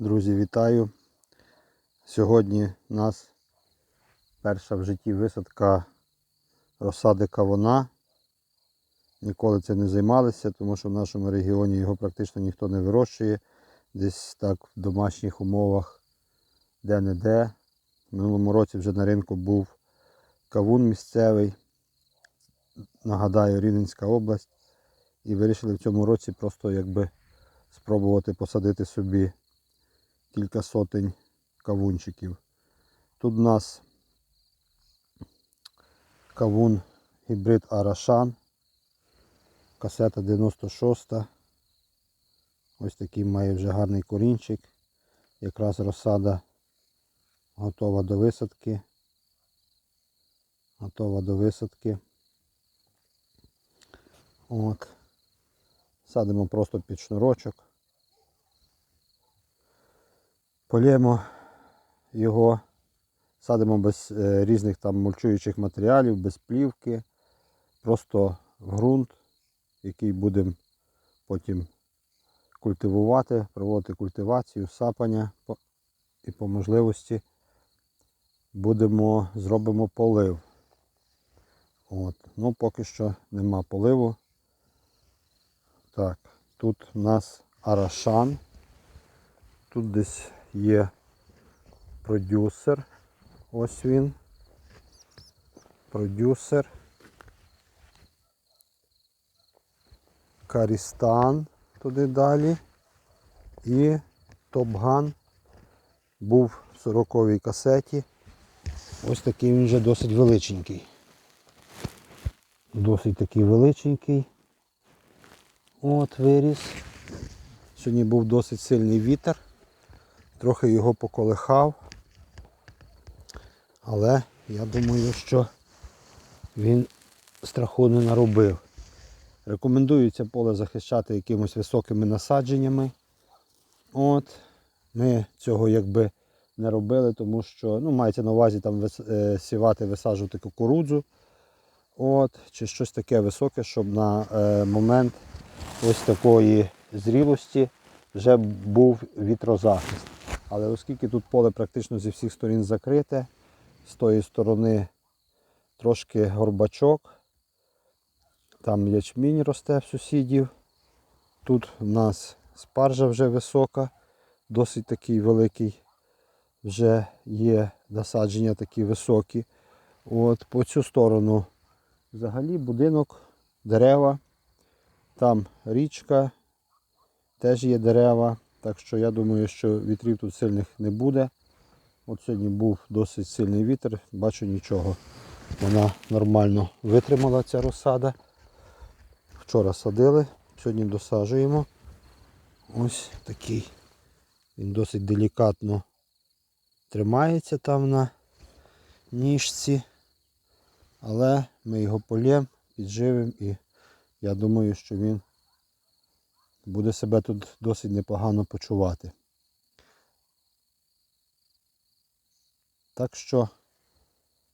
Друзі, вітаю! Сьогодні у нас перша в житті висадка розсади кавуна. Ніколи цим не займалися, тому що в нашому регіоні його практично ніхто не вирощує. Десь так в домашніх умовах де-не-де. В минулому році вже на ринку був кавун місцевий. Нагадаю, Рівненська область. І вирішили в цьому році просто якби спробувати посадити собі кілька сотень кавунчиків. Тут у нас кавун гібрид Арашан. Касета 96. Ось такий має вже гарний корінчик. Якраз розсада готова до висадки. Готова до висадки. От. Садимо просто під шнурочок. Полємо його, садимо без е, різних там мульчуючих матеріалів, без плівки, просто в ґрунт, який будемо потім культивувати, проводити культивацію, сапання і по можливості будемо, зробимо полив. От. Ну, поки що нема поливу. Так, тут у нас арашан. Тут десь є продюсер. Ось він. Продюсер. Карістан туди далі. І Топган був в 40-й касеті. Ось такий він вже досить величенький. Досить такий величенький. От виріс. Сьогодні був досить сильний вітер. Трохи його поколихав. Але я думаю, що він страху не наробив. Рекомендую це поле захищати якимось високими насадженнями. От. Ми цього якби не робили, тому що ну, мається на увазі там е, сівати, висаджувати кукурудзу. От, чи щось таке високе, щоб на е, момент ось такої зрілості вже був вітрозахист. Але оскільки тут поле практично зі всіх сторін закрите, з тої сторони трошки горбачок, там ячмінь росте в сусідів. Тут у нас спаржа вже висока, досить такий великий вже є насадження такі високі. От по цю сторону взагалі будинок, дерева, там річка, теж є дерева. Так що я думаю, що вітрів тут сильних не буде. От сьогодні був досить сильний вітер, бачу нічого. Вона нормально витримала ця розсада. Вчора садили, сьогодні досаджуємо. Ось такий. Він досить делікатно тримається там на ніжці. Але ми його полємо, підживимо і я думаю, що він буде себе тут досить непогано почувати. Так що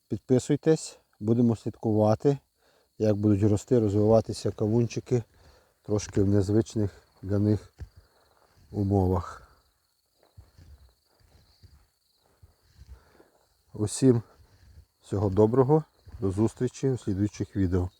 підписуйтесь, будемо слідкувати, як будуть рости, розвиватися кавунчики трошки в незвичних для них умовах. Усім всього доброго, до зустрічі у слідуючих відео.